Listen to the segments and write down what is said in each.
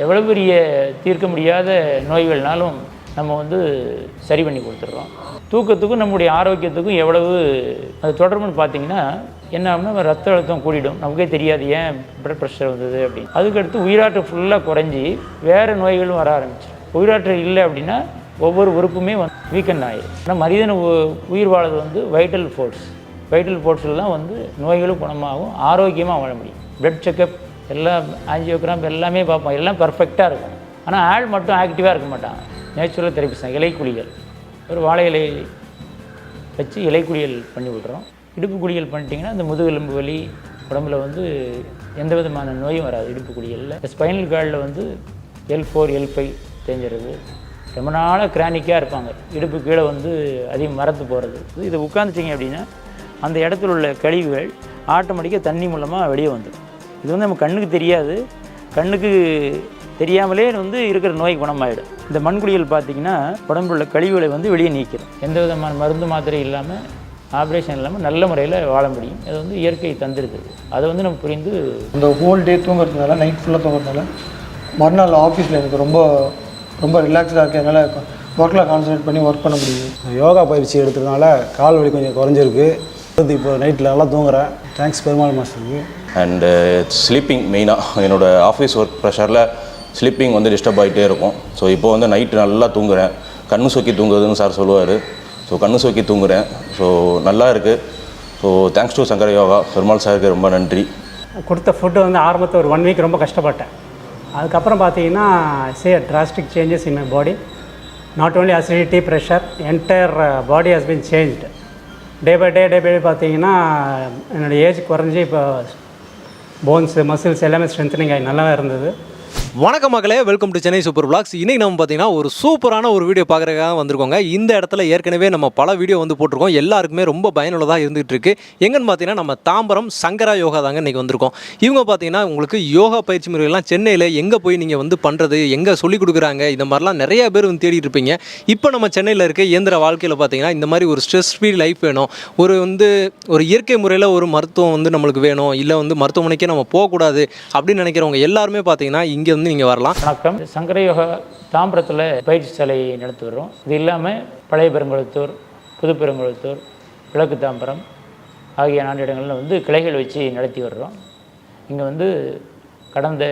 எவ்வளோ பெரிய தீர்க்க முடியாத நோய்கள்னாலும் நம்ம வந்து சரி பண்ணி கொடுத்துட்றோம். தூக்கத்துக்கும் நம்முடைய ஆரோக்கியத்துக்கும் எவ்வளவு அது தொடர்புன்னு பார்த்தீங்கன்னா என்ன ஆகும்னா ரத்த அழுத்தம் கூடிடும். நமக்கே தெரியாது ஏன் பிளட் ப்ரெஷர் வந்தது அப்படின்னு. அதுக்கடுத்து உயிராற்றல் ஃபுல்லாக குறைஞ்சி வேறு நோய்களும் வர ஆரம்பிச்சிடும். உயிராற்றல் இல்லை அப்படின்னா ஒவ்வொரு உறுப்புமே வந்து வீக்கன் ஆயிடும் ஆனால் மனிதன் உ- உயிர் வாழறது வந்து வைட்டல் ஃபோர்ஸ் வைட்டல் ஃபோர்ஸில் தான் வந்து நோய்களும் குணமாகும் ஆரோக்கியமாக வாழ முடியும். பிளட் செக்கப் எல்லாம் ஆஞ்சியோகிராம் எல்லாமே பார்ப்போம். எல்லாம் பர்ஃபெக்டாக இருக்கும். ஆனால் ஆள் மட்டும் ஆக்டிவாக இருக்க மாட்டாங்க நேச்சுரல் தெரபிஸ் தான் இலைக்குழிகள் ஒரு வாழை இலை வச்சு இலைக்குழியல் பண்ணி விட்றோம். இடுப்பு குழியல் பண்ணிட்டீங்கன்னா அந்த முதுகெலும்பு வலி உடம்புல வந்து எந்த விதமான நோயும் வராது இடுப்பு குழியலில் ஸ்பைனல் கார்டில் வந்து எல் ஃபோர் எல் ஃபைவ் தேஞ்சிருது. ரொம்ப நாளாக கிரானிக்காக இருப்பாங்க. இடுப்பு கீழே வந்து அதிகம் மரத்து போகிறது இது உட்காந்துச்சிங்க அப்படின்னா அந்த இடத்துல உள்ள கழிவுகள் ஆட்டோமேட்டிக்காக தண்ணி மூலமாக வெளியே வந்துடும் இது வந்து நம்ம கண்ணுக்கு தெரியாது. கண்ணுக்கு தெரியாமலே வந்து இருக்கிற நோய் குணமாயிடும். இந்த மண்குழியல் பார்த்தீங்கன்னா உடம்புல உள்ள கழிவுகளை வந்து வெளியே நீக்கிறோம் எந்த விதமான மருந்து மாத்திரை இல்லாமல் ஆப்ரேஷன் இல்லாமல் நல்ல முறையில் வாழ முடியும். அது வந்து இயற்கை தந்திருக்கு அதை வந்து நம்ம புரிந்து இந்த ஹோல் டே தூங்குறதுனால நைட் ஃபுல்லாக தூங்குறதுனால மறுநாள் ஆஃபீஸில் எனக்கு ரொம்ப ரொம்ப ரிலாக்ஸ்டாக இருக்குது என்னால் ஒர்க்கில் கான்சன்ட்ரேட் பண்ணி ஒர்க் பண்ண முடியுது. யோகா பயிற்சி எடுத்ததுனால கால் வலி கொஞ்சம் குறைஞ்சிருக்கு. இப்போ நைட்டில் நல்லா தூங்குறேன். தேங்க்ஸ் பெருமாள் மாஸ்டருக்கு. அண்டு ஸ்லீப்பிங் மெயினாக என்னோடய ஆஃபீஸ் ஒர்க் ப்ரெஷரில் ஸ்லீப்பிங் வந்து டிஸ்டர்ப் ஆகிட்டே இருக்கும். ஸோ இப்போ வந்து நைட்டு நல்லா தூங்குறேன். கண்ணு சொக்கி தூங்குறதுன்னு சார் சொல்லுவார். ஸோ கண்ணு சொக்கி தூங்குறேன். ஸோ நல்லா இருக்குது so thanks to Sankara Yoga. Perumal சாருக்கு ரொம்ப நன்றி. கொடுத்த ஃபுட்டு வந்து ஆரம்பத்தில் ஒரு ஒன் வீக் ரொம்ப கஷ்டப்பட்டேன். அதுக்கப்புறம் பார்த்தீங்கன்னா say drastic changes in my body not only acidity pressure entire body has been changed day by day day by day பார்த்தீங்கன்னா என்னோடய ஏஜ் குறைஞ்சி இப்போ போன்ஸு மசில்ஸ் எல்லாமே ஸ்ட்ரென்த்தனிங் ஆகி நல்லா இருந்தது. வணக்கம் மக்களே welcome to Chennai super blogs இன்னைக்கு நம்ம பார்த்தீங்கன்னா ஒரு சூப்பரான ஒரு வீடியோ பார்க்குறதுக்காக வந்திருக்கோங்க. இந்த இடத்துல ஏற்கனவே நம்ம பல வீடியோ வந்து போட்டிருக்கோம். எல்லாருக்குமே ரொம்ப பயனுள்ளதாக இருந்துகிட்டு இருக்கு. எங்கன்னு பார்த்தீங்கன்னா நம்ம தாம்பரம் சங்கரா யோகா தாங்க இன்னைக்கு வந்திருக்கோம். இவங்க பார்த்தீங்கன்னா உங்களுக்கு யோகா பயிற்சி முறைகள்லாம் சென்னையில் எங்கே போய் நீங்கள் வந்து பண்ணுறது எங்கே சொல்லிக் கொடுக்குறாங்க இந்த மாதிரிலாம் நிறைய பேர் வந்து தேடிட்டு இருப்பீங்க. இப்போ நம்ம சென்னையில் இருக்க இயந்திர வாழ்க்கையில் பார்த்தீங்கன்னா இந்த மாதிரி ஒரு ஸ்ட்ரெஸ் ஃப்ரீ லைஃப் வேணும். ஒரு வந்து ஒரு இயற்கை முறையில் ஒரு மருத்துவம் வந்து நம்மளுக்கு வேணும். இல்லை வந்து மருத்துவமனைக்கே நம்ம போகக்கூடாது அப்படின்னு நினைக்கிறவங்க எல்லாருமே பார்த்தீங்கன்னா இங்கே வந்து நீங்கள் வரலாம். வணக்கம். சங்கரயோகா தாம்பரத்தில் பயிற்சி சாலை நடத்தி வர்றோம் இது இல்லாமல் பழைய பெருங்குளத்தூர் புது பெருங்குளத்தூர் கிழக்கு தாம்பரம் ஆகிய நான்கு இடங்களில் வந்து கிளைகள் வச்சு நடத்தி வர்றோம். இங்கே வந்து கடந்த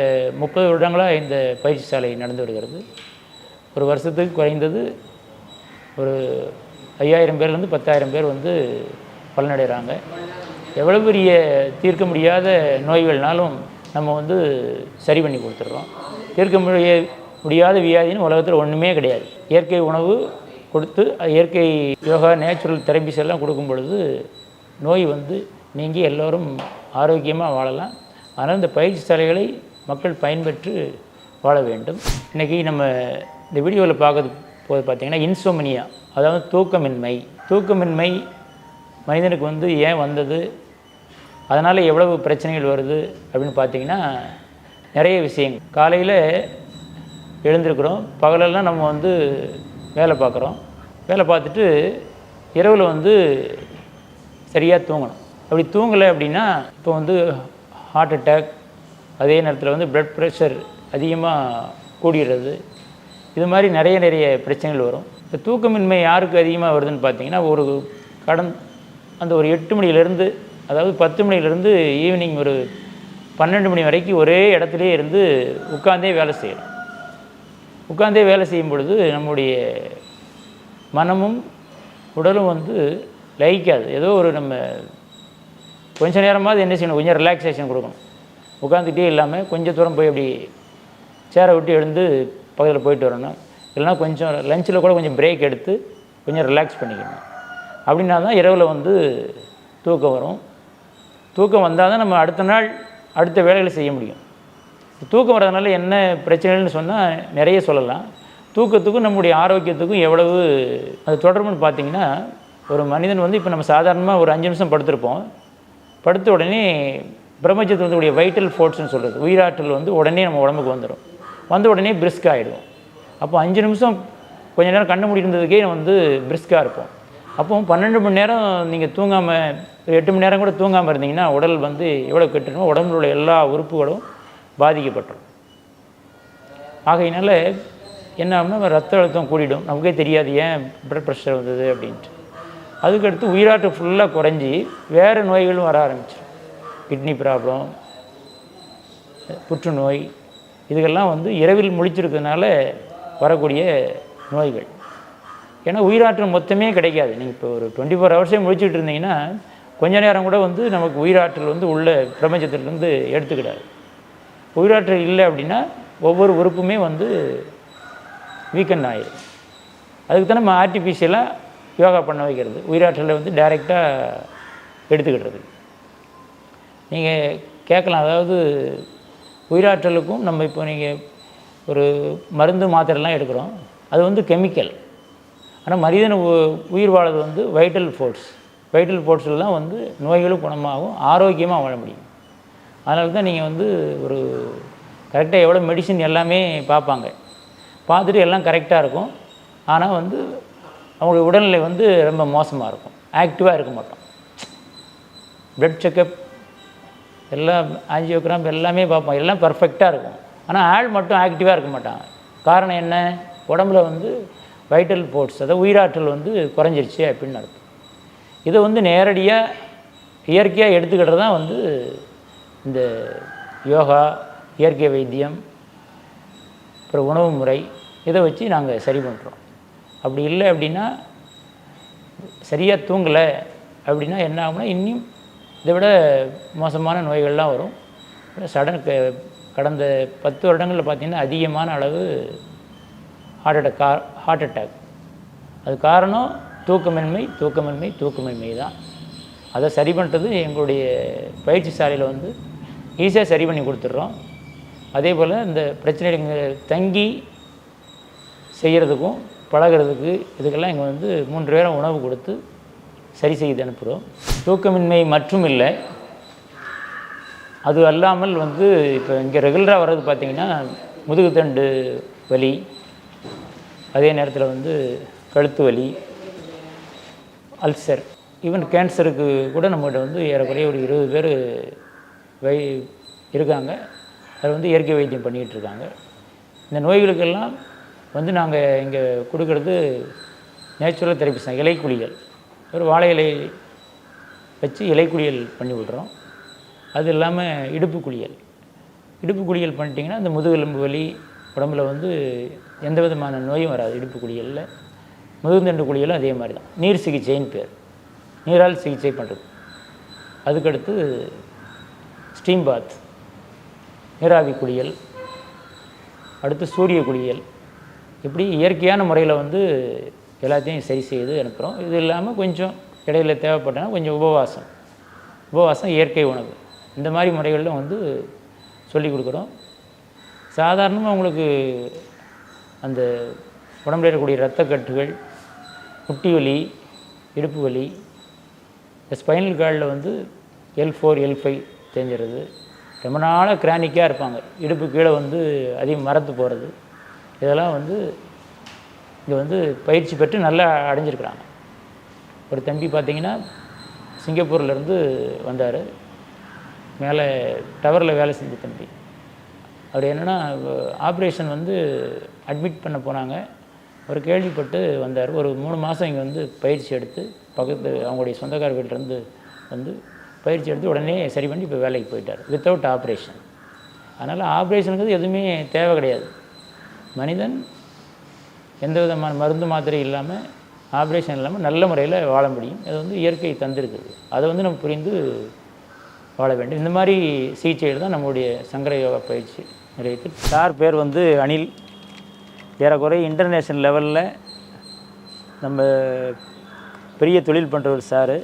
முப்பது வருடங்களாக இந்த பயிற்சி சாலை நடந்து வருகிறது. ஒரு வருஷத்துக்கு குறைந்தது ஒரு ஐயாயிரம் பேர்லேருந்து பத்தாயிரம் பேர் வந்து பலனடைகிறாங்க. எவ்வளோ பெரிய தீர்க்க முடியாத நோய்கள்னாலும் நம்ம வந்து சரி பண்ணி கொடுத்துட்றோம். தீர்க்க முடிய முடியாத வியாதின்னு உலகத்தில் ஒன்றுமே கிடையாது. இயற்கை உணவு கொடுத்து இயற்கை யோகா நேச்சுரல் தெரபிஸ் எல்லாம் கொடுக்கும் பொழுது நோய் வந்து நீங்கி எல்லோரும் ஆரோக்கியமாக வாழலாம். ஆனால் இந்த பயிற்சி சாலைகளை மக்கள் பயன்பெற்று வாழ வேண்டும். இன்றைக்கி நம்ம இந்த வீடியோவில் பார்க்கறது போது பார்த்திங்கன்னா இன்சோமனியா அதாவது தூக்கமின்மை. தூக்கமின்மை மனிதனுக்கு வந்து ஏன் வந்தது? அதனால் எவ்வளவு பிரச்சனைகள் வருது அப்படின்னு பார்த்தீங்கன்னா நிறைய விஷயங்கள். காலையில் எழுந்திருக்கிறோம். பகலெல்லாம் நம்ம வந்து வேலை பார்க்குறோம். வேலை பார்த்துட்டு இரவில் வந்து சரியாக தூங்கணும். அப்படி தூங்கலை அப்படின்னா இப்போ வந்து ஹார்ட் அட்டாக் அதே நேரத்தில் வந்து ப்ளட் ப்ரெஷர் அதிகமாக கூடிடுறது. இது மாதிரி நிறைய நிறைய பிரச்சனைகள் வரும். இந்த தூக்கமின்மை யாருக்கு அதிகமாக வருதுன்னு பார்த்தீங்கன்னா ஒரு கடன் அந்த ஒரு எட்டு மணிலேருந்து அதாவது பத்து மணிலேருந்து ஈவினிங் ஒரு பன்னெண்டு மணி வரைக்கும் ஒரே இடத்துலையே இருந்து உட்காந்தே வேலை செய்யணும். உட்காந்தே வேலை செய்யும் பொழுது நம்முடைய மனமும் உடலும் வந்து லயிக்காது. ஏதோ ஒரு நம்ம கொஞ்ச நேரமாவது என்ன செய்யணும்? கொஞ்சம் ரிலாக்ஸேஷன் கொடுக்கணும். உட்காந்துக்கிட்டே இல்லாமல் கொஞ்சம் தூரம் போய் அப்படி சேரை விட்டு எழுந்து பக்கத்தில் போயிட்டு வரணும். இல்லைன்னா கொஞ்சம் லஞ்சில் கூட கொஞ்சம் பிரேக் எடுத்து கொஞ்சம் ரிலாக்ஸ் பண்ணிக்கணும். அப்படின்னா தான் இரவில் வந்து தூக்கம் வரும். தூக்கம் வந்தால் தான் நம்ம அடுத்த நாள் அடுத்த வேலைகளை செய்ய முடியும். தூக்கம் வர்றதுனால என்ன பிரச்சனைகள்னு சொன்னால் நிறைய சொல்லலாம். தூக்கத்துக்கும் நம்முடைய ஆரோக்கியத்துக்கும் எவ்வளவு அது தொடர்புன்னு பார்த்தீங்கன்னா ஒரு மனிதன் வந்து இப்போ நம்ம சாதாரணமாக ஒரு அஞ்சு நிமிஷம் படுத்திருப்போம். படுத்த உடனே பிரம்மச்சத்துவத்துடைய வைட்டல் ஃபோர்ட்ஸ்னு சொல்கிறது உயிராற்றல் வந்து உடனே நம்ம உடம்புக்கு வந்துடும் வந்த உடனே பிரிஸ்க் ஆகிடும் அப்போ அஞ்சு நிமிஷம் கொஞ்ச நேரம் கண்ணு மூடி இருந்ததுக்கே வந்து பிரிஸ்காக இருப்போம். அப்போ பன்னெண்டு மணி நேரம் நீங்கள் தூங்காமல் எட்டு மணி நேரம் கூட தூங்காமல் இருந்தீங்கன்னா உடல் வந்து எவ்வளோ கெட்டுருமோ உடம்புல உள்ள எல்லா உறுப்புகளும் பாதிக்கப்பட்டுரும். ஆகையினால என்ன ஆகும்னா ரத்த அழுத்தம் கூடிடும். நமக்கே தெரியாது ஏன் ப்ளட் ப்ரெஷர் வந்தது அப்படின்ட்டு. அதுக்கடுத்து உயிராட்டு ஃபுல்லாக குறைஞ்சி வேறு நோய்களும் வர ஆரம்பிச்சிடும் கிட்னி ப்ராப்ளம் புற்றுநோய் இதுக்கெல்லாம் வந்து இரவில் முழிச்சிருக்கிறதுனால வரக்கூடிய நோய்கள். ஏன்னா உயிராற்றல் மொத்தமே கிடைக்காது. நீங்கள் இப்போ ஒரு டுவெண்ட்டி ஃபோர் ஹவர்ஸே முழிச்சிட்டு இருந்தீங்கன்னா கொஞ்ச நேரம் கூட வந்து நமக்கு உயிராற்றல் வந்து உள்ள பிரபஞ்சத்திலிருந்து எடுத்துக்கிடாது. உயிராற்றல் இல்லை அப்படின்னா ஒவ்வொரு உறுப்புமே வந்து வீக்கன் ஆயிடும் அதுக்கு தான் நம்ம ஆர்டிஃபிஷியலாக யோகா பண்ண வைக்கிறது. உயிராற்றலை வந்து டைரெக்டாக எடுத்துக்கிடுறது. நீங்கள் கேட்கலாம். அதாவது உயிராற்றலுக்கும் நம்ம இப்போ நீங்கள் ஒரு மருந்து மாத்திரைலாம் எடுக்கிறோம். அது வந்து கெமிக்கல் ஆனால் மனிதன் உ- உயிர் வாழது வந்து வைட்டல் ஃபோர்ஸ் வைட்டல் ஃபோர்ஸில் தான் வந்து நோய்களும் குணமாகும் ஆரோக்கியமாக வாழ முடியும். அதனால தான் நீங்கள் வந்து ஒரு கரெக்டாக எவ்வளோ மெடிசின் எல்லாமே பார்ப்பாங்க. பார்த்துட்டு எல்லாம் கரெக்டாக இருக்கும். ஆனால் வந்து அவங்களுடைய உடல்நிலை வந்து ரொம்ப மோசமாக இருக்கும். ஆக்டிவாக இருக்க மாட்டோம். ப்ளட் செக்கப் எல்லாம் ஆஞ்சியோகிராம் எல்லாமே பார்ப்போம். எல்லாம் பர்ஃபெக்டாக இருக்கும். ஆனால் ஆள் மட்டும் ஆக்டிவாக இருக்க மாட்டாங்க. காரணம் என்ன? உடம்புல வந்து வைட்டல் ஃபோர்ஸ் அதாவது உயிராற்றல் வந்து குறைஞ்சிருச்சு அப்படின்னு அர்த்தம். இதை வந்து நேரடியாக இயற்கையாக எடுத்துக்கிட்டு தான் வந்து இந்த யோகா இயற்கை வைத்தியம் அப்புறம் உணவு முறை இதை வச்சு நாங்கள் சரி பண்ணுறோம் அப்படி இல்லை அப்படின்னா சரியாக தூங்கலை அப்படின்னா என்ன ஆகும்னா இன்னும் இதை விட மோசமான நோய்கள்லாம் வரும். சடன் க- கடந்த பத்து வருடங்களில் பார்த்திங்கன்னா அதிகமான அளவு ஹார்ட் அட்டாக் கா ஹார்ட் அட்டாக் அது காரணம் தூக்கமின்மை தூக்கமின்மை தூக்கமின்மை தான். அதை சரி பண்ணுறது எங்களுடைய பயிற்சி சாலையில் வந்து ஈஸியாக சரி பண்ணி கொடுத்துட்றோம். அதே போல் இந்த பிரச்சனைகள் தங்கி செய்கிறதுக்கும் பழகுறதுக்கு இதுக்கெல்லாம் இங்கே வந்து மூன்று பேரும் உணவு கொடுத்து சரி செய்து அனுப்புகிறோம் தூக்கமின்மை மற்றும் இல்லை அது அல்லாமல் வந்து இப்போ இங்கே ரெகுலராக வர்றது பார்த்திங்கன்னா முதுகுத்தண்டு வலி அதே நேரத்தில் வந்து கழுத்து வலி அல்சர். ஈவன் கேன்சருக்கு கூட நம்மகிட்ட வந்து ஏறக்குறைய ஒரு இருபது பேர் வை இருக்காங்க. அதை வந்து இயற்கை வைத்தியம் பண்ணிகிட்டு இருக்காங்க. இந்த நோய்களுக்கெல்லாம் வந்து நாங்கள் இங்கே கொடுக்கறது நேச்சுரல் தெரப்பிஸ் தான். இலைக்குழிகள். ஒரு வாழை இலை வச்சு இலைக்குழியல் பண்ணி விடுறோம். அது இல்லாமல் இடுப்பு குளியல் இடுப்பு குளியல் பண்ணிட்டிங்கன்னா அந்த முதுகெலும்பு வலி உடம்புல வந்து எந்த விதமான நோயும் வராது இடுப்பு குளியலில் முதுகுந்தண்டு குளியலும் அதே மாதிரி தான் நீர் சிகிச்சைன்னு பேர். நீரால் சிகிச்சை பண்ணுறது அதுக்கடுத்து ஸ்டீம் பாத் நீராவி குளியல். அடுத்து சூரிய குளியல். இப்படி இயற்கையான முறையில் வந்து எல்லாத்தையும் சரி செய்து அனுப்புகிறோம் இது இல்லாமல் கொஞ்சம் இடையில தேவைப்பட்டனா கொஞ்சம் உபவாசம். உபவாசம் இயற்கை உணவு. இந்த மாதிரி முறைகளில் வந்து சொல்லி கொடுக்குறோம். சாதாரணமாக உங்களுக்கு அந்த உடம்புல இருக்கக்கூடிய இரத்தக்கட்டுகள் முட்டி வலி இடுப்பு வலி இந்த ஸ்பைனல் கார்டில் வந்து எல் ஃபோர் எல் ஃபைவ் தெரிஞ்சிருது ரொம்ப நாளாக கிரானிக்காக இருப்பாங்க. இடுப்பு கீழே வந்து அதிகம் மரத்து போகிறது இதெல்லாம் வந்து இங்கே வந்து பயிற்சி பெற்று நல்லா அடைஞ்சிருக்கிறாங்க. ஒரு தம்பி பார்த்தீங்கன்னா சிங்கப்பூர்லேருந்து வந்தார். மேலே டவரில் வேலை செஞ்ச தம்பி. அவர் என்னென்னா ஆப்ரேஷன் வந்து அட்மிட் பண்ண போனாங்க. அவர் கேள்விப்பட்டு வந்தார். ஒரு மூணு மாதம் இங்கே வந்து பயிற்சி எடுத்து பக்கத்து அவங்களுடைய சொந்தக்கார வீட்டிலேருந்து வந்து பயிற்சி எடுத்து உடனே சரி பண்ணி இப்போ வேலைக்கு போயிட்டார். வித்தவுட் ஆப்ரேஷன் அதனால் ஆப்ரேஷனுங்கிறது எதுவுமே தேவை கிடையாது. மனிதன் எந்த விதமான மருந்து மாத்திரை இல்லாமல் ஆப்ரேஷன் இல்லாமல் நல்ல முறையில் வாழ முடியும். அது வந்து இயற்கை தந்திருக்குது அதை வந்து நம்ம புரிந்து வாழ வேண்டும். இந்த மாதிரி சிகிச்சைகள் தான் நம்மளுடைய சங்கர யோகா பயிற்சி நிலையத்தில் சார் பேர் வந்து அனில். ஏறக்குறைய இன்டர்நேஷ்னல் லெவலில் நம்ம பெரிய தொழில் பண்ணுறவர் சார்.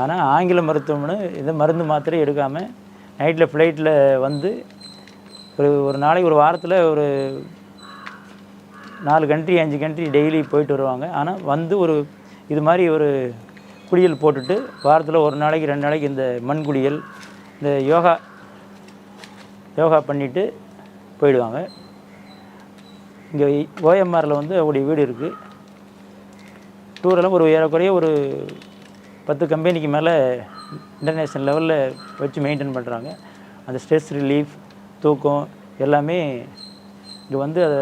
ஆனால் ஆங்கில மருத்துவம்னு இந்த மருந்து மாத்திரை எடுக்காமல் நைட்டில் ஃப்ளைட்டில் வந்து ஒரு ஒரு நாளைக்கு ஒரு வாரத்தில் ஒரு நாலு கண்ட்ரி அஞ்சு கண்ட்ரி டெய்லி போயிட்டு வருவாங்க. ஆனால் வந்து ஒரு இது மாதிரி ஒரு குளியல் போட்டுட்டு வாரத்தில் ஒரு நாளைக்கு ரெண்டு நாளைக்கு இந்த மண் குளியல் இந்த யோகா யோகா பண்ணிவிட்டு போயிடுவாங்க. இங்கே ஓஎம்ஆரில் வந்து அவருடைய வீடு இருக்குது டூரெல்லாம் ஒரு ஏறக்குறைய ஒரு பத்து கம்பெனிக்கு மேலே இன்டர்நேஷ்னல் லெவலில் வச்சு மெயின்டைன் பண்ணுறாங்க அந்த ஸ்ட்ரெஸ் ரிலீஃப் தூக்கம் எல்லாமே இங்கே வந்து அதை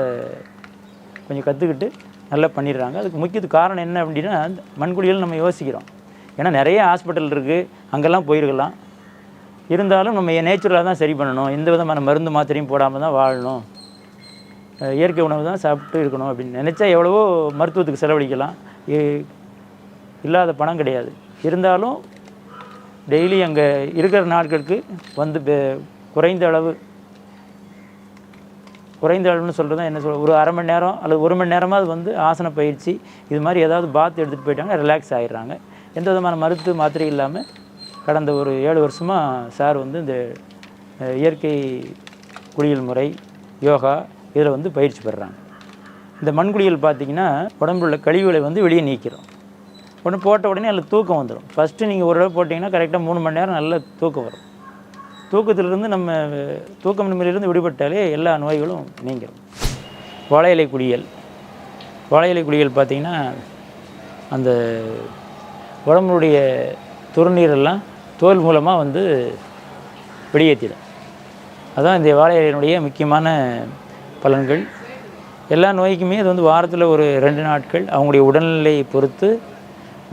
கொஞ்சம் கற்றுக்கிட்டு நல்லா பண்ணிடுறாங்க. அதுக்கு முக்கியத்து காரணம் என்ன அப்படின்னா அந்த நம்ம யோசிக்கிறோம். ஏன்னா நிறைய ஹாஸ்பிட்டல் இருக்குது அங்கெல்லாம் போயிருக்கலாம். இருந்தாலும் நம்ம நேச்சுரலாக தான் சரி பண்ணணும். எந்த விதமான மருந்து மாத்திரையும் போடாமல் தான் வாழணும். இயற்கை உணவு தான் சாப்பிட்டு இருக்கணும் அப்படின்னு நினச்சா எவ்வளவோ மருத்துவத்துக்கு செலவழிக்கலாம். இ- இல்லாத பணம் கிடையாது. இருந்தாலும் டெய்லி அங்கே இருக்கிற நாட்களுக்கு வந்து குறைந்த அளவு குறைந்த அளவுன்னு சொல்கிறது என்ன சொல் ஒரு அரை மணி நேரம் அல்லது ஒரு மணி நேரமாவது வந்து ஆசன பயிற்சி இது மாதிரி ஏதாவது பாத் எடுத்துகிட்டு போயிட்டாங்க ரிலாக்ஸ் ஆகிடுறாங்க எந்த விதமான மருத்துவ மாத்திரை இல்லாமல் கடந்த ஒரு ஏழு வருஷமாக சார் வந்து இந்த இயற்கை குளியல் முறை யோகா இதில் வந்து பயிற்சி பெறுறாங்க. இந்த மண்குழிகள் பார்த்திங்கன்னா உடம்புல உள்ள கழிவுகளை வந்து வெளியே நீக்கிறோம். உடனே போட்ட உடனே அதில் தூக்கம் வந்துடும் ஃபஸ்ட்டு நீங்கள் ஒரு தடவை போட்டிங்கன்னா கரெக்டாக மூணு மணி நேரம் நல்ல தூக்கம் வரும். தூக்கத்திலிருந்து நம்ம தூக்கம் தூக்கமின்மையிலிருந்து விடுபட்டாலே எல்லா நோய்களும் நீங்கிடும் வாழை இலை குளியல் வாழை இலை குளியல் பார்த்திங்கன்னா அந்த உடம்புடைய துருநீரெல்லாம் தோல் மூலமாக வந்து வெளியேற்றிடும். அதுதான் இந்த வாழை இலையினுடைய முக்கியமான பலன்கள். எல்லா நோய்க்குமே அது வந்து வாரத்தில் ஒரு ரெண்டு நாட்கள். அவங்களுடைய உடல்நிலையை பொறுத்து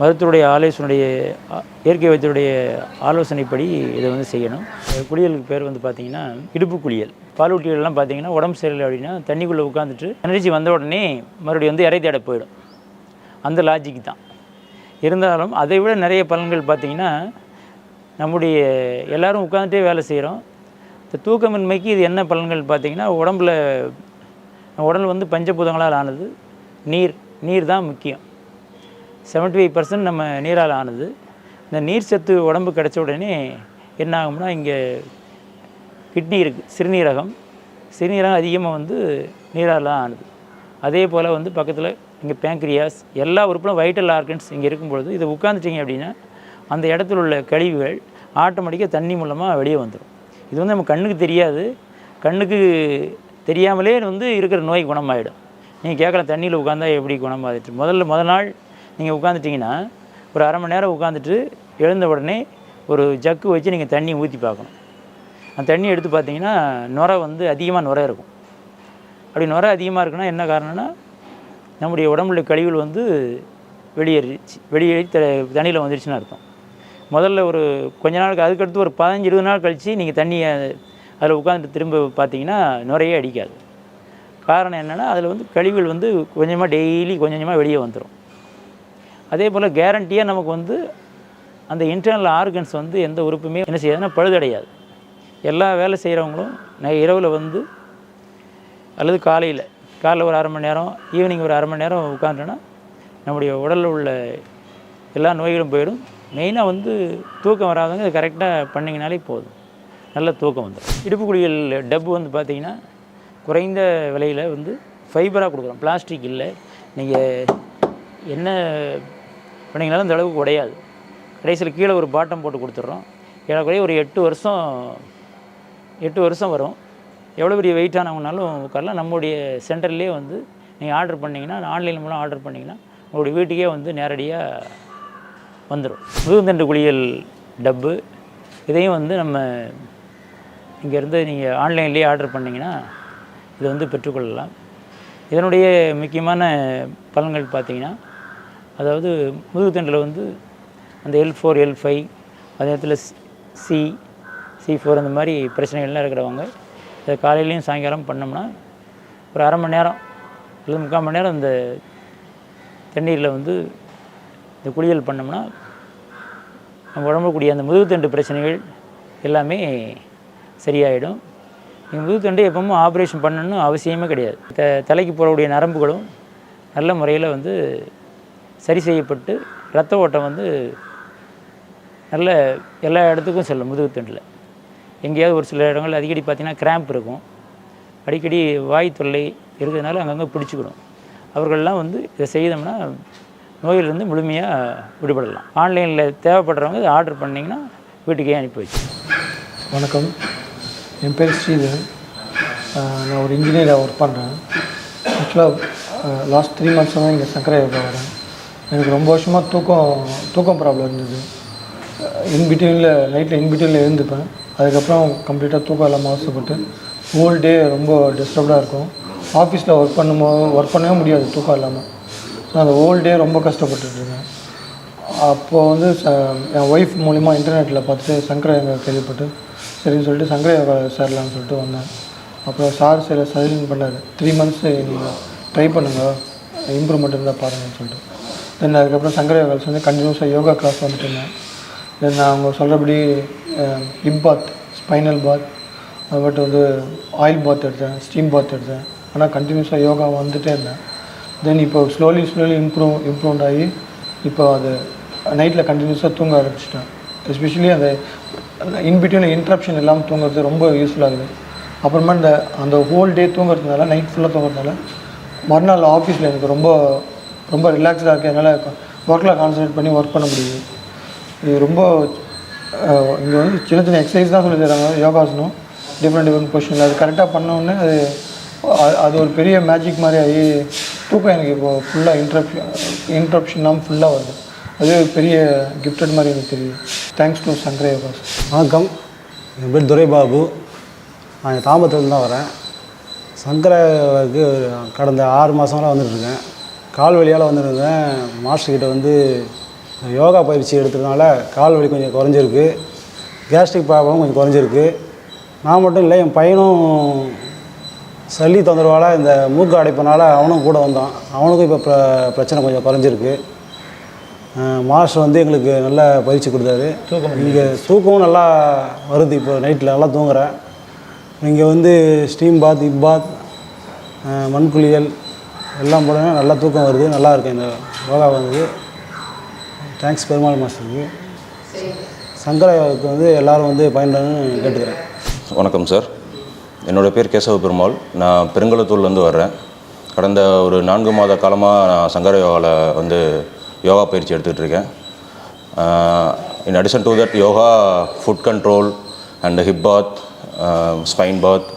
மருத்துவருடைய ஆலோசனையுடைய இயற்கை வைத்தியருடைய ஆலோசனைப்படி இதை வந்து செய்யணும். குளியலுக்கு பேர் வந்து பார்த்திங்கன்னா இடுப்பு குளியல். பாலூட்டிகள்லாம் பார்த்தீங்கன்னா உடம்பு சரியில்லை அப்படின்னா தண்ணிக்குள்ளே உட்காந்துட்டு எனர்ஜி வந்த உடனே மறுபடியும் வந்து இறை தேட போயிடும். அந்த லாஜிக் தான். இருந்தாலும் அதை விட நிறைய பலன்கள் பார்த்திங்கன்னா நம்முடைய எல்லாரும் உட்காந்துட்டே வேலை செய்கிறோம் இந்த தூக்கமின்மைக்கு இது என்ன பலன்கள் பார்த்திங்கன்னா உடம்பில் உடல் வந்து பஞ்சபூதங்களால் ஆனது. நீர் நீர் தான் முக்கியம். 75% ஃபைவ் பர்சன்ட் நம்ம நீரால் ஆனது. இந்த நீர் சத்து உடம்பு கிடைச்ச உடனே என்ன ஆகும்னா இங்கே கிட்னி இருக்குது சிறுநீரகம். சிறுநீரகம் அதிகமாக வந்து நீரால் தான் ஆனது. அதே போல் வந்து பக்கத்தில் இங்கே பேங்க்ரியாஸ் எல்லா உறுப்பிலும் வைட்டல் ஆர்கன்ஸ் இங்கே இருக்கும்பொழுது இதை உட்காந்துட்டிங்க அப்படின்னா அந்த இடத்துல உள்ள கழிவுகள் ஆட்டோமேட்டிக்காக தண்ணி மூலமாக வெளியே வந்துடும் இது வந்து நம்ம கண்ணுக்கு தெரியாது. கண்ணுக்கு தெரியாமலே வந்து இருக்கிற நோய் குணமாயிடும். நீங்கள் கேட்கலாம் தண்ணியில் உட்காந்தா எப்படி குணமாகிட்டு முதல்ல முதல் நாள் நீங்கள் உட்காந்துட்டிங்கன்னா ஒரு அரை மணி நேரம் உட்காந்துட்டு எழுந்த உடனே ஒரு ஜக்கு வச்சு நீங்கள் தண்ணி ஊற்றி பார்க்கணும். அந்த தண்ணி எடுத்து பார்த்தீங்கன்னா நுரை வந்து அதிகமாக நுரை இருக்கும். அப்படி நுரை அதிகமாக இருக்குன்னா என்ன காரணம்னா நம்முடைய உடம்புல கழிவுகள் வந்து வெளியேறிச்சு வெளியேறி த தண்ணியில் வந்துருச்சுன்னு அர்த்தம். முதல்ல ஒரு கொஞ்ச நாளுக்கு அதுக்கடுத்து ஒரு பதினஞ்சு இருபது நாள் கழித்து நீங்கள் தண்ணியை அதில் உட்காந்துட்டு திரும்ப பார்த்தீங்கன்னா நுரையே அடிக்காது. காரணம் என்னென்னா அதில் வந்து கழிவுகள் வந்து கொஞ்சமாக டெய்லி கொஞ்சம் கொஞ்சமாக வெளியே வந்துடும் அதே போல் கேரண்டியாக நமக்கு வந்து அந்த இன்டர்னல் ஆர்கன்ஸ் வந்து எந்த உறுப்புமே என்ன செய்யாதுன்னா பழுதடையாது. எல்லா வேலை செய்கிறவங்களும் நான் இரவில் வந்து அல்லது காலையில் காலைல ஒரு அரை மணி நேரம் ஈவினிங் ஒரு அரை மணி நேரம் உட்காந்துட்டோன்னா நம்முடைய உடலில் உள்ள எல்லா நோய்களும் போயிடும். மெயினாக வந்து தூக்கம் வராதவங்க இது கரெக்டாக பண்ணிங்கனாலே போதும். நல்ல தூக்கம் வந்துடும் இடுப்பு குழிகள் டப்பு வந்து பார்த்திங்கன்னா குறைந்த விலையில் வந்து ஃபைபராக கொடுக்குறோம். பிளாஸ்டிக் இல்லை. நீங்கள் என்ன பண்ணிங்கனாலும் அந்த அளவுக்கு உடையாது. கடைசியில் கீழே ஒரு பாட்டம் போட்டு கொடுத்துட்றோம். ஏறக்குறைய ஒரு எட்டு வருஷம் எட்டு வருஷம் வரும். எவ்வளோ பெரிய வெயிட்டானவங்கனாலும் உட்காரலாம். நம்முடைய சென்டர்லேயே வந்து நீங்கள் ஆர்டர் பண்ணிங்கன்னா ஆன்லைன் மூலம் ஆர்டர் பண்ணிங்கன்னா உங்களுடைய வீட்டுக்கே வந்து நேரடியாக வந்துடும். முதுகுந்தண்டு குளியல் டப்பு. இதையும் வந்து நம்ம இங்கேருந்து நீங்கள் ஆன்லைன்லேயே ஆர்டர் பண்ணிங்கன்னா இதை வந்து பெற்றுக்கொள்ளலாம். இதனுடைய முக்கியமான பலன்கள் பார்த்திங்கன்னா அதாவது முதுகுத்தண்டில் வந்து அந்த எல் ஃபோர் எல் ஃபைவ் அதே நேரத்தில் சி சி ஃபோர் அந்த மாதிரி பிரச்சனைகள்லாம் இருக்கிறவங்க இதை காலையிலையும் சாயங்காலம் பண்ணோம்னா ஒரு அரை மணி நேரம் அல்லது முக்கால் மணி நேரம் இந்த தண்ணீரில் வந்து இந்த குளியல் பண்ணோம்னா நம்ம உடம்புக்கூடிய அந்த முதுகுத்தண்டு பிரச்சனைகள் எல்லாமே சரியாயிடும். நீங்கள் முதுகுத்தண்டு எப்பவும் ஆப்ரேஷன் பண்ணணும்னு அவசியமே கிடையாது. த தலைக்கு போகக்கூடிய நரம்புகளும் நல்ல முறையில் வந்து சரி செய்யப்பட்டு ரத்த ஓட்டம் வந்து நல்ல எல்லா இடத்துக்கும் செல்லும் முதுகுத்தண்டில் எங்கேயாவது ஒரு சில இடங்கள் அடிக்கடி பார்த்தீங்கன்னா கிராம்ப் இருக்கும். அடிக்கடி வாய் தொல்லை இருக்கிறதுனால அங்கங்கே பிடிச்சிக்கிடும். அவர்கள்லாம் வந்து இதை செய்தோம்னா நோயிலிருந்து முழுமையாக விடுபடலாம். ஆன்லைனில் தேவைப்படுறவங்க ஆர்டர் பண்ணிங்கன்னா வீட்டுக்கே அனுப்பி வச்சு. வணக்கம். என் பேர் ஸ்ரீதர். நான் ஒரு இன்ஜினியராக ஒர்க் பண்ணுறேன் ஆக்சுவலாக லாஸ்ட் த்ரீ மந்த்ஸாக தான் இங்கே சங்கரை யோகா வரேன். எனக்கு ரொம்ப வருஷமாக தூக்கம் தூக்கம் ப்ராப்ளம் இருந்தது. இன்பிட்வீனில் நைட்டில் இன்பிட்வீனில் எழுந்துப்பேன். அதுக்கப்புறம் கம்ப்ளீட்டாக தூக்கம் இல்லாமல் அவசப்பட்டு ஹோல் டே ரொம்ப டிஸ்டர்ப்டாக இருக்கும். ஆஃபீஸில் ஒர்க் பண்ணும்போது ஒர்க் பண்ணவே முடியாது தூக்கம் இல்லாமல் நான் அந்த ஓல்டே டே ரொம்ப கஷ்டப்பட்டுருக்கேன் அப்போது வந்து ச என் ஒய்ஃப் மூலிமா இன்டர்நெட்டில் பார்த்துட்டு சங்கர யோகா கேள்விப்பட்டு சரின்னு சொல்லிட்டு சங்கர யோகா சேரலான்னு சொல்லிட்டு வந்தேன். அப்புறம் சார் சில சஜஷன் பண்ணார். த்ரீ மந்த்ஸ் நீங்கள் ட்ரை பண்ணுங்கள் இம்ப்ரூவ்மெண்ட் இருந்தால் பாருங்கன்னு சொல்லிட்டு. தென் அதுக்கப்புறம் சங்கர யோகாஸ் வந்து கண்டினியூஸாக யோகா கிளாஸ் வந்துட்டு இருந்தேன். தென் நான் அவங்க சொல்கிறபடி ஹிப் பாத் ஸ்பைனல் பாத் அதுபட்டு வந்து ஆயில் பாத் எடுத்தேன் ஸ்டீம் பாத் எடுத்தேன். ஆனால் கண்டினியூஸாக யோகா வந்துகிட்டே இருந்தேன். தென் இப்போ ஸ்லோலி ஸ்லோலி இம்ப்ரூவ் இம்ப்ரூவ்ட் ஆகி இப்போ அது நைட்டில் கண்டினியூஸாக தூங்க ஆரம்பிச்சிட்டேன். எஸ்பெஷலி அந்த இன்பிட்வீன் இன்ட்ரப்ஷன் இல்லாமல் தூங்குறது ரொம்ப யூஸ்ஃபுல்லாக இருக்குது அப்புறமா இந்த அந்த ஹோல் டே தூங்குறதுனால நைட் ஃபுல்லாக தூங்குறதுனால மறுநாள் ஆஃபீஸில் எனக்கு ரொம்ப ரொம்ப ரிலாக்ஸ்டாக இருக்குது என்னால் ஒர்க்கில் கான்சன்ட்ரேட் பண்ணி ஒர்க் பண்ண முடியுது. இது ரொம்ப இங்கே வந்து சின்ன சின்ன எக்ஸசைஸ் தான் சொல்லி தராங்க. யோகாசனம் டிஃப்ரெண்ட் டிஃப்ரெண்ட் பொசிஷனில் அது கரெக்டாக பண்ணோடனே அது அது ஒரு பெரிய மேஜிக் மாதிரி ஆகி தூக்கம் எனக்கு இப்போ ஃபுல்லாக இன்ட்ரப்ஷன் இன்ட்ரப்ஷன் ஃபுல்லாக வருது. அது ஒரு பெரிய கிஃப்டட் மாதிரி எனக்கு தெரியுது. தேங்க்ஸ் டு சங்கரே யோகாஸ் வணக்கம். என் பேர் துரைபாபு. நான் இங்க தாம்பரத்துலேருந்து தான் வரேன். சங்கராவுக்கு கடந்த ஆறு மாதம்லாம் வந்துட்டுருக்கேன். கால் வலியால் வந்துருந்தேன். மாஸ்டர்கிட்ட வந்து யோகா பயிற்சி எடுத்ததுனால கால் வலி கொஞ்சம் குறைஞ்சிருக்கு. கேஸ்ட்ரிக் ப்ராப்ளம் கொஞ்சம் குறைஞ்சிருக்கு. நான் மட்டும் இல்லை என் பையனும் சளி தொந்தரவால் இந்த மூக்கு அடைப்பனால அவனும் கூட வந்தான். அவனுக்கும் இப்போ பிர பிரச்சனை கொஞ்சம் குறைஞ்சிருக்கு. மாஸ்டர் வந்து எங்களுக்கு நல்ல பயிற்சி கொடுத்தாரு. இங்கே தூக்கமும் நல்லா வருது. இப்போ நைட்டில் நல்லா தூங்குறேன். இங்கே வந்து ஸ்டீம் பாத் இப் பாத் அஹ் மண் குளியல் எல்லாம் போடவே நல்லா தூக்கம் வருது. நல்லா இருக்கு இந்த யோகா வந்து. தேங்க்ஸ் பெருமாள் மாஸ்டருக்கு. சங்கராவுக்கு வந்து எல்லாரும் வந்து பயன்படணும்னு கேட்டுக்கிறேன். வணக்கம் சார். என்னோடய பேர் கேசவ பெருமாள். நான் பெருங்கலத்தூர்லேருந்து வர்றேன். கடந்த ஒரு நான்கு மாத காலமாக நான் சங்கர யோகாவில் வந்து யோகா பயிற்சி எடுத்துகிட்டு இருக்கேன் in addition to that yoga food control and hip bath spine bath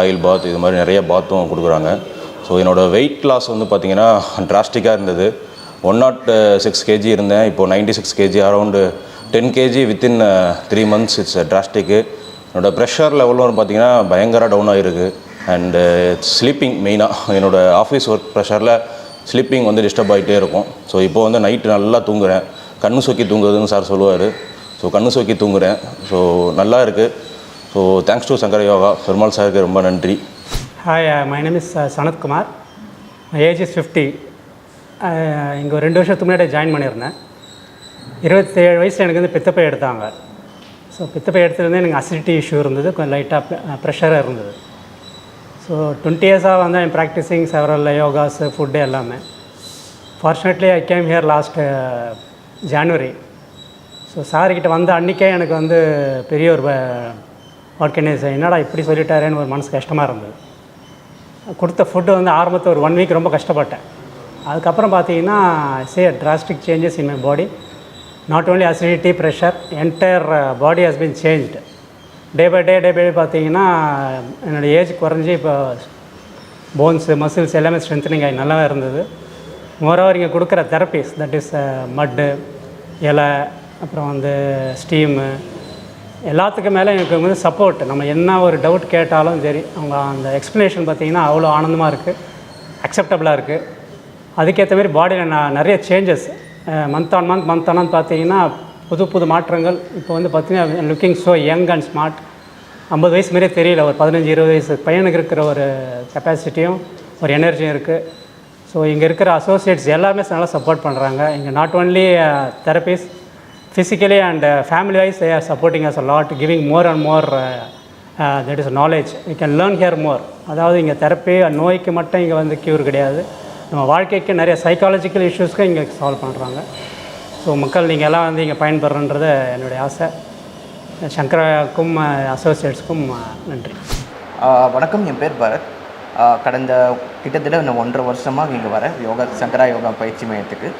oil bath இது மாதிரி நிறைய பாத்தும் கொடுக்குறாங்க. ஸோ என்னோடய வெயிட் லாஸ் வந்து பார்த்திங்கன்னா ட்ராஸ்டிக்காக இருந்தது. ஒன் நாட் சிக்ஸ் கேஜி இருந்தேன். இப்போது ninety six KG around ten KG within three months it's drastic என்னோடய ப்ரெஷர் லெவலும் பார்த்தீங்கன்னா பயங்கர டவுன் ஆகிருக்கு அண்டு ஸ்லீப்பிங் மெயினாக என்னோடய ஆஃபீஸ் ஒர்க் ப்ரெஷரில் ஸ்லீப்பிங் வந்து டிஸ்டர்ப் ஆகிட்டே uh, இருக்கும். ஸோ இப்போ வந்து நைட்டு நல்லா தூங்குறேன். கண்ணு சொக்கி தூங்குறதுன்னு சார் சொல்லுவார். ஸோ கண்ணு சொக்கி தூங்குறேன். ஸோ நல்லா இருக்குது so thanks to Sankara Yoga Perumal சாருக்கு ரொம்ப நன்றி. Hi my name is Sanathkumar age is fifty இங்கே ஒரு ரெண்டு வருஷத்துக்கு முன்னாடி ஜாயின் பண்ணியிருந்தேன். இருபத்தேழு வயசில் எனக்கு வந்து பித்தப்பை எடுத்தாங்க. ஸோ பித்தப்பை எடுத்துலேருந்து எனக்கு அசிடிட்டி இஷ்யூ இருந்தது. கொஞ்சம் லைட்டாக ப்ரெஷராக இருந்தது. ஸோ டுவெண்ட்டி இயர்ஸாக வந்து I'm practising several yogas food எல்லாமே. Fortunately I came here last January so சார்கிட்ட வந்த அன்றைக்கே எனக்கு வந்து பெரிய ஒரு uh, ஆர்கனைசர் என்னடா இப்படி சொல்லிட்டாரேன்னு ஒரு மனசு கஷ்டமாக இருந்தது. கொடுத்த ஃபுட்டு வந்து ஆரம்பத்தில் ஒரு ஒன் வீக் ரொம்ப கஷ்டப்பட்டேன். அதுக்கப்புறம் பார்த்தீங்கன்னா say drastic changes in my body not only acidity pressure entire body has been changed day by day day by day பார்த்தீங்கன்னா என்னோடய ஏஜ் குறைஞ்சி இப்போ போன்ஸு மசில்ஸ் எல்லாமே ஸ்ட்ரென்த்னிங் ஆகி நல்லா இருந்தது. மோரோவர் இங்கே கொடுக்குற தெரப்பீஸ் தட் இஸ் மட்டு இலை அப்புறம் வந்து ஸ்டீமு எல்லாத்துக்கு மேலே எனக்கு வந்து சப்போர்ட் நம்ம என்ன ஒரு டவுட் கேட்டாலும் சரி அவங்க அந்த எக்ஸ்ப்ளனேஷன் பார்த்தீங்கன்னா அவ்வளோ ஆனந்தமாக இருக்குது அக்செப்டபுளாக இருக்குது அதுக்கேற்ற மாதிரி பாடியில் நான் நிறைய changes month on month month on month பார்த்தீங்கன்னா புது புது மாற்றங்கள். இப்போ வந்து பார்த்தீங்கன்னா looking so young and smart ஐம்பது வயசு மாதிரியே தெரியல ஒரு பதினஞ்சு இருபது வயசு பையனுக்கு இருக்கிற ஒரு கெப்பாசிட்டியும் ஒரு எனர்ஜியும் இருக்குது ஸோ இங்கே இருக்கிற அசோசியேட்ஸ் எல்லாருமே நல்லா சப்போர்ட் பண்ணுறாங்க இங்கே not only therapies physically and family wise a supporting are a lot giving more and more and more is uh, that is knowledge. We can அதாவது இங்கே தெரப்பி நோய்க்கு மட்டும் இங்கே வந்து க்யூர் கிடையாது. நம்ம வாழ்க்கைக்கு நிறைய சைக்காலஜிக்கல் இஷ்யூஸ்க்கு இங்கே சால்வ் பண்ணுறாங்க ஸோ மக்கள் நீங்கள் எல்லாம் வந்து இங்கே பயன்படுறன்றது என்னுடைய ஆசை. சங்கராக்கும் அசோசியேட்ஸ்க்கும் நன்றி. வணக்கம். என் பேர் பரத். கடந்த கிட்டத்தட்ட இந்த ஒன்றரை வருஷமாக இங்கே வரேன் யோகா சங்கரா யோகா பயிற்சி மையத்துக்கு.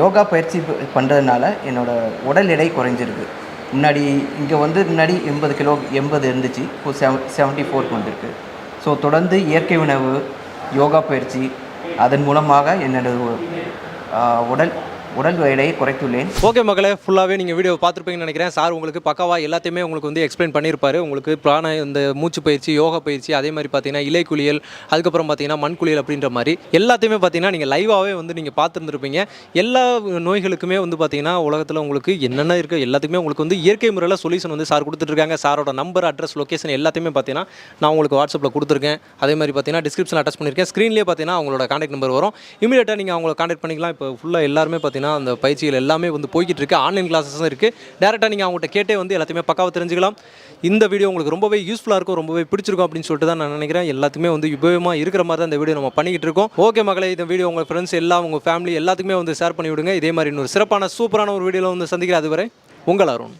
யோகா பயிற்சி பண்ணுறதுனால என்னோடய உடல் எடை குறைஞ்சிருக்கு. முன்னாடி இங்கே வந்து முன்னாடி எண்பது கிலோ எண்பது இருந்துச்சு. இப்போ செவ செவன்ட்டி ஃபோருக்கு வந்திருக்கு. ஸோ தொடர்ந்து இயற்கை உணவு யோகா பயிற்சி அதன் மூலமாக என்னோட உடல் உடல் எடையை குறைத்துள்ளேன். ஓகே மகளே ஃபுல்லாகவே நீங்கள் வீடியோ பார்த்துருப்பீங்கன்னு நினைக்கிறேன். சார் உங்களுக்கு பக்காவா எல்லாத்தையுமே உங்களுக்கு வந்து எக்ஸ்பிளைன் பண்ணியிருப்பாரு. உங்களுக்கு பிராண இந்த மூச்சு பயிற்சி யோகா பயிற்சி அதே மாதிரி பார்த்தீங்கன்னா இலை குளியல் அதுக்கப்புறம் பார்த்தீங்கன்னா மண் குளியல் அப்படின்ற மாதிரி எல்லாத்தையுமே பார்த்தீங்கன்னா நீங்கள் லைவாகவே வந்து நீங்கள் பார்த்துருந்துருப்பீங்க. எல்லா நோய்களுக்குமே வந்து பார்த்தீங்கன்னா உலகத்தில் உங்களுக்கு என்னென்ன இருக்குது எல்லாத்துக்குமே உங்களுக்கு வந்து இயற்கை முறையில் சொல்யூஷன் வந்து சார் கொடுத்துட்ருக்காங்க. சாரோட நம்பர் அட்ரஸ் லொக்கேஷன் எல்லாத்தையுமே பார்த்தீங்கன்னா நான் உங்களுக்கு வாட்ஸ்அப்பில் கொடுத்துருக்கேன். அதே மாதிரி பார்த்தீங்கன்னா டிஸ்கிரிப்ஷன் அட்டாச் பண்ணியிருக்கேன். ஸ்க்ரீன்லேயே பார்த்தீங்கன்னா அவங்களோட காண்டாக்ட் நம்பர் வரும். இமீடியட்டாக நீங்கள் அவங்களை காண்டாக்ட் பண்ணிக்கலாம். இப்போ ஃபுல்லாக எல்லாருமே பார்த்தீங்கன்னா அந்த பயிற்சிகள் எல்லாமே வந்து போய்கிட்டு இருக்கு ஆன்லைன் கிளாஸஸும் இருக்குது டேரெக்டாக நீங்கள் அவங்கள்ட்ட கேட்டே வந்து எல்லாத்தையுமே பக்காவாக தெரிஞ்சுக்கலாம். இந்த வீடியோ உங்களுக்கு ரொம்பவே யூஸ்ஃபுல்லாக இருக்கும் ரொம்பவே பிடிச்சிருக்கும் அப்படின்னு சொல்லிட்டு தான் நான் நினைக்கிறேன். எல்லாத்துக்குமே வந்து உபயோகமாக இருக்கிற மாதிரி தான் இந்த வீடியோ நம்ம பண்ணிக்கிட்டு இருக்கோம். ஓகே மகளே இந்த வீடியோ உங்கள் ஃப்ரெண்ட்ஸ் எல்லாம் உங்கள் ஃபேமிலி எல்லாத்துக்குமே வந்து ஷேர் பண்ணி விடுங்க இதே மாதிரி இன்னொரு சிறப்பான சூப்பரான ஒரு வீடியோவில் வந்து சந்திக்கிற அதுவரை உங்கள் அருண்.